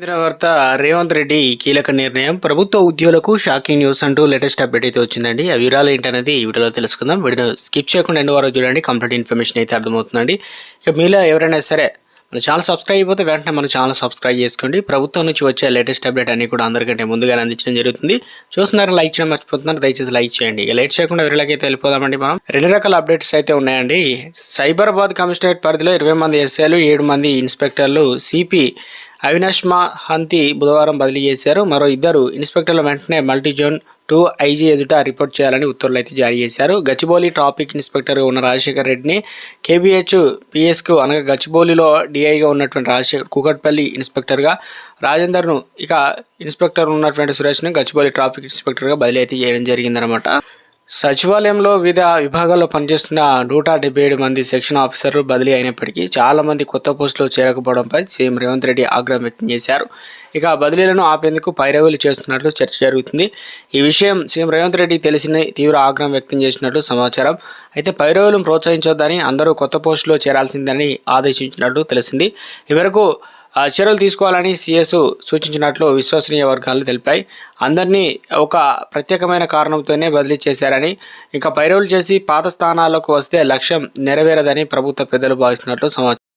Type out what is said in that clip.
కేంద్ర వార్త రేవంత్ రెడ్డి కీలక నిర్ణయం. ప్రభుత్వ ఉద్యోగులకు షాకింగ్ న్యూస్ అంటూ లేటెస్ట్ అప్డేట్ అయితే వచ్చిందండి. ఆ వివరాలు ఏంటనేది ఈ వీడియోలో తెలుసుకుందాం. వీడియో స్కిప్ చేయకుండా ఎండు వరకు చూడండి. కంప్లీట్ ఇన్ఫర్మేషన్ అయితే అర్థమవుతుందండి. ఇక మీలో ఎవరైనా సరే మన ఛానల్ సబ్స్క్రైబ్ అయిపోతే వెంటనే మన ఛానల్ సబ్స్క్రైబ్ చేసుకోండి. ప్రభుత్వం నుంచి వచ్చే లేటెస్ట్ అప్డేట్ అన్ని కూడా అందరికంటే ముందుగానే అందించడం జరుగుతుంది. చూస్తున్నారు లైక్ చేయడం మర్చిపోతున్నారు దయచేసి లైక్ చేయండి. ఇక లేట్ చేయకుండా వీళ్ళకైతే వెళ్ళిపోదామండి మనం. రెండు రకాల అప్డేట్స్ అయితే ఉన్నాయండి. సైబరాబాద్ కమిషనరేట్ పరిధిలో ఇరవై మంది ఎస్ఏలు ఏడు మంది ఇన్స్పెక్టర్లు సిపి అవినాష్ మా హంతి బుధవారం బదిలీ చేశారు. మరో ఇద్దరు ఇన్స్పెక్టర్లు వెంటనే మల్టీ జోన్ టూ ఐజీ ఎదుట రిపోర్ట్ చేయాలని ఉత్తర్వులు అయితే జారీ చేశారు. గచ్చిబౌలి ట్రాఫిక్ ఇన్స్పెక్టర్ ఉన్న రాజశేఖర్ రెడ్డిని కేబిహెచ్ పిఎస్కు అనగా గచ్చిబౌలిలో డిఐగా ఉన్నటువంటి రాజశేఖర్ కూకట్పల్లి ఇన్స్పెక్టర్గా రాజేందర్ను ఇక ఇన్స్పెక్టర్ ఉన్నటువంటి సురేష్ను గచ్చిబౌలి ట్రాఫిక్ ఇన్స్పెక్టర్గా బదిలీ అయితే చేయడం జరిగిందనమాట సచివాలయంలో వివిధ విభాగాల్లో పనిచేస్తున్న నూట డెబ్బై ఏడు మంది సెక్షన్ ఆఫీసర్లు బదిలీ అయినప్పటికీ చాలా మంది కొత్త పోస్టులో చేరకపోవడంపై సీఎం రేవంత్ రెడ్డి ఆగ్రహం వ్యక్తం చేశారు. ఇక బదిలీలను ఆపేందుకు పైరవీలు చేస్తున్నట్లు చర్చ జరుగుతుంది. ఈ విషయం సీఎం రేవంత్ రెడ్డి తెలిసిన తీవ్ర ఆగ్రహం వ్యక్తం చేసినట్లు సమాచారం. అయితే పైరవీలను ప్రోత్సహించొద్దని అందరూ కొత్త పోస్టులో చేరాల్సిందని ఆదేశించినట్లు తెలిసింది. ఈ మేరకు చర్యలు తీసుకోవాలని సిఎస్ సూచించినట్లు విశ్వసనీయ వర్గాలు తెలిపాయి. అందరినీ ఒక ప్రత్యేకమైన కారణంతోనే బదిలీ చేశారని ఇంకా పైరోలు చేసి పాత స్థానాలకు వస్తే లక్ష్యం నెరవేరదని ప్రభుత్వ పెద్దలు భావిస్తున్నట్లు సమాచారం.